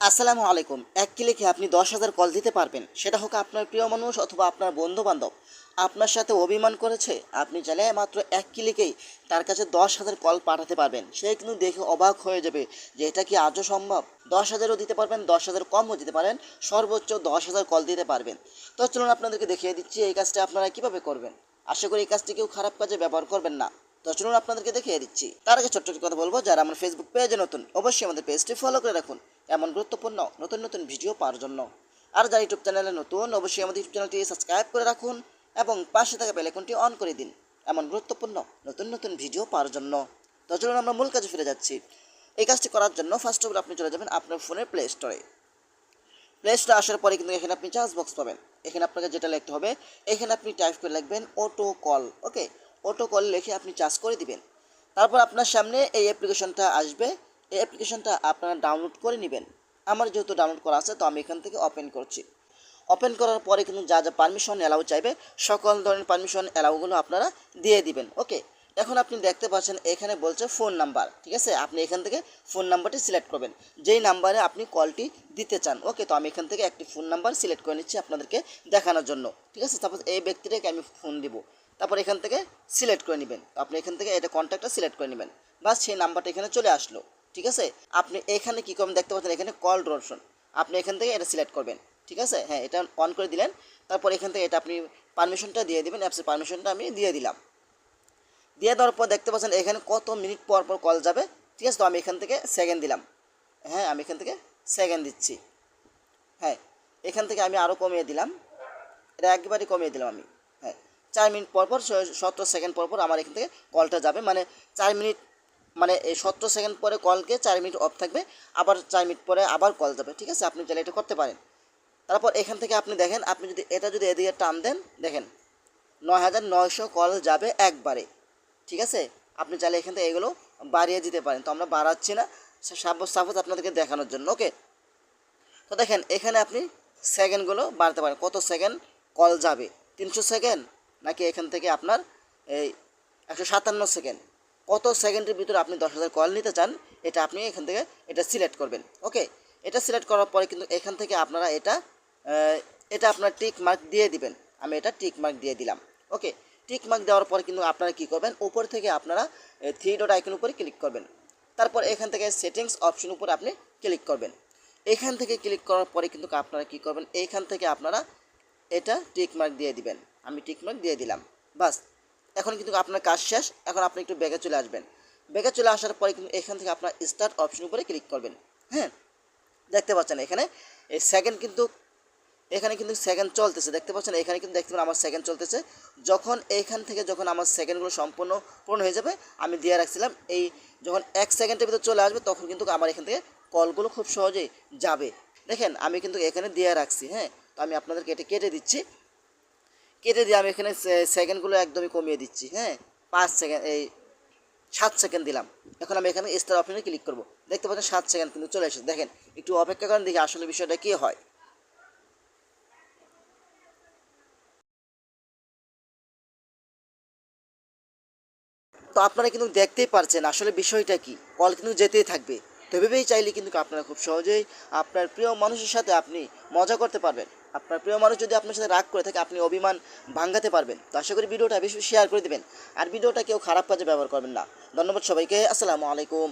আসসালামু আলাইকুম। এক ক্লিকে আপনি দশ হাজার কল দিতে পারবেন। সেটা হোক আপনার প্রিয় মানুষ অথবা আপনার বন্ধু বান্ধব আপনার সাথে অভিমান করেছে, আপনি চাইলে মাত্র এক ক্লিকেই তার কাছে দশ হাজার কল পাঠাতে পারবেন। সে কিন্তু দেখে অবাক হয়ে যাবে যে এটা কি আজও সম্ভব? দশ হাজারও দিতে পারবেন, দশ হাজার কমও দিতে পারেন, সর্বোচ্চ দশ হাজার কল দিতে পারবেন। তো চলুন আপনাদেরকে দেখিয়ে দিচ্ছি এই কাজটা আপনারা কীভাবে করবেন। আশা করি এই কাজটি কেউ খারাপ কাজে ব্যবহার করবেন না। তো চলুন আপনাদেরকে দেখিয়ে দিচ্ছি। তার আগে ছোট্ট কথা বলব, যারা আমার ফেসবুক পেজে নতুন, অবশ্যই আমাদের পেজটি ফলো করে রাখুন। এমন গুরুত্বপূর্ণ, নতুন নতুন ভিডিও পাওয়ার জন্য। আর যারা ইউটিউব চ্যানেলে নতুন, অবশ্যই আমাদের ইউটিউব চ্যানেলটি সাবস্ক্রাইব করে রাখুন এবং পাশে থাকা বেলাইকনটি অন করে দিন। এমন গুরুত্বপূর্ণ, নতুন নতুন ভিডিও পাওয়ার জন্য। তো চলুন আমরা মূল কাজে ফিরে যাচ্ছি। এই কাজটি করার জন্য ফার্স্ট অফ অল আপনি চলে যাবেন আপনার ফোনের প্লে স্টোরে প্লে স্টোরে আসার পরে কিন্তু এখানে আপনি চার্জ বক্স পাবেন। এখানে আপনাকে যেটা লিখতে হবে, এখানে আপনি টাইপ করে লিখবেন auto call okay auto call লিখে আপনি চার্জ করে দিবেন। তারপর আপনার সামনে এই অ্যাপ্লিকেশনটা আসবে। এই অ্যাপ্লিকেশনটা আপনারা ডাউনলোড করে নেবেন। আমার যেহেতু ডাউনলোড করা আছে, তো আমি এখান থেকে ওপেন করছি। ওপেন করার পরে কিন্তু যা যা পারমিশন অ্যালাউ চাইবে, সকল ধরনের পারমিশন অ্যালাউগুলো আপনারা দিয়ে দিবেন। ওকে এখন আপনি দেখতে পাচ্ছেন, এখানে বলছে ফোন নাম্বার ঠিক আছে? আপনি এখান থেকে ফোন নাম্বারটি সিলেক্ট করবেন। যেই নাম্বারে আপনি কলটি দিতে চান। ওকে তো আমি এখান থেকে একটি ফোন নাম্বার সিলেক্ট করে নিচ্ছি আপনাদেরকে দেখানোর জন্য। ঠিক আছে? সাপোজ এই ব্যক্তিটাকে আমি ফোন দিব। তারপর এখান থেকে সিলেক্ট করে নেবেন। আপনি এখান থেকে এটা কন্ট্যাক্টটা সিলেক্ট করে নেবেন। বাস সেই নাম্বারটা এখানে চলে আসলো। ঠিক আছে? আপনি এখানে কী করবেন দেখতে পাচ্ছেন, এখানে কল অপশন আপনি এখান থেকে এটা সিলেক্ট করবেন। ঠিক আছে? হ্যাঁ এটা অন করে দিলেন। তারপর এখান থেকে এটা আপনি পারমিশনটা দিয়ে দিবেন অ্যাপসের পারমিশনটা আমি দিয়ে দিলাম। দিয়ে দেওয়ার পর দেখতে পাচ্ছেন, এখানে কত মিনিট পর পর কল যাবে। ঠিক আছে? তো আমি এখান থেকে সেকেন্ড দিলাম। হ্যাঁ আমি এখান থেকে সেকেন্ড দিচ্ছি। হ্যাঁ এখান থেকে আমি আরও কমিয়ে দিলাম। এটা একবারই কমিয়ে দিলাম আমি। চার মিনিট পর পর সতেরো সেকেন্ড পর পর আমার এখান থেকে কলটা যাবে। মানে চার মিনিট মানে এই সতেরো সেকেন্ড পরে কলকে চার মিনিট অফ থাকবে, আবার চার মিনিট পরে আবার কল যাবে, ঠিক আছে? আপনি চাইলে এটা করতে পারেন। তারপর এখান থেকে আপনি দেখেন, আপনি যদি এটা যদি এদিকে টান দেন, দেখেন নয় হাজার নয়শো কল যাবে একবারে, ঠিক আছে? আপনি চাইলে এখান থেকে এগুলো বাড়িয়ে দিতে পারেন। তো আমরা বাড়াচ্ছি না সাপোজ সাপোজ আপনাদেরকে দেখানোর জন্য ওকে তো দেখেন, এখানে আপনি সেকেন্ডগুলো বাড়তে পারেন। কত সেকেন্ড কল যাবে? তিনশো সেকেন্ড নাকি এখান থেকে আপনার এই একশো সাতান্ন সেকেন্ড? কত সেকেন্ডের ভিতরে আপনি দশ হাজার কল নিতে চান, এটা আপনি এখান থেকে এটা সিলেক্ট করবেন। ওকে? এটা সিলেক্ট করার পরে কিন্তু এখান থেকে আপনারা এটা এটা আপনার টিক মার্ক দিয়ে দিবেন। আমি এটা টিক মার্ক দিয়ে দিলাম। ওকে? টিক মার্ক দেওয়ার পরে কিন্তু আপনারা কী করবেন, উপর থেকে আপনারা থ্রি ডট আইকন উপরে ক্লিক করবেন। তারপর এখান থেকে সেটিংস অপশন উপরে আপনি ক্লিক করবেন। এখান থেকে ক্লিক করার পরে কিন্তু আপনারা কী করবেন এইখান থেকে আপনারা এটা টিক মার্ক দিয়ে দিবেন। আমি টিক মার্ক দিয়ে দিলাম। বাস, এখন কিন্তু আপনার কাজ শেষ, এখন আপনি একটু ব্যাগে চলে আসবেন। ব্যাগে চলে আসার পরে কিন্তু এখান থেকে আপনার স্টার্ট অপশন উপরে ক্লিক করবেন। হ্যাঁ দেখতে পাচ্ছেন এখানে, এই সেকেন্ড কিন্তু, এখানে কিন্তু সেকেন্ড চলতেছে। দেখতে পাচ্ছেন, এখানে কিন্তু দেখতে পাচ্ছেন আমার সেকেন্ড চলতেছে। যখন এইখান থেকে যখন আমার সেকেন্ডগুলো সম্পূর্ণ পূর্ণ হয়ে যাবে, আমি দিয়ে রাখছিলাম, এই যখন এক সেকেন্ডের ভিতর চলে আসবে, তখন কিন্তু আমার এখান থেকে কলগুলো খুব সহজেই যাবে। দেখেন, আমি কিন্তু এখানে দিয়ে রাখছি হ্যাঁ তো আমি আপনাদেরকে এটা কেটে দিচ্ছি। কেটে দিয়ে আমি এখানে সেকেন্ডগুলো একদমই কমিয়ে দিচ্ছি হ্যাঁ? পাঁচ সেকেন্ড এই সাত সেকেন্ড দিলাম। এখন আমি এখানে স্টার অপশনে ক্লিক করব। দেখতে পাচ্ছেন সাত সেকেন্ড কিন্তু চলে এসেছে। দেখেন, একটু অপেক্ষা করেন, দেখি আসলে বিষয়টা কী হয়। তো আপনারা কিন্তু দেখতেই পারছেন আসলে বিষয়টা কি। কল কিন্তু যেতেই থাকবে। তো ভেবেই চাইলে কিন্তু আপনারা খুব সহজেই আপনার প্রিয় মানুষের সাথে আপনি মজা করতে পারবেন। আপনার প্রিয় মানুষ যদি আপনার সাথে রাগ করে থাকে, আপনি অভিমান ভাঙাতে পারবেন। তো আশা করি ভিডিওটা বেশি শেয়ার করে দেবেন। আর ভিডিওটা কেউ খারাপ কাজে ব্যবহার করবেন না। ধন্যবাদ সবাইকে। আসসালামু আলাইকুম।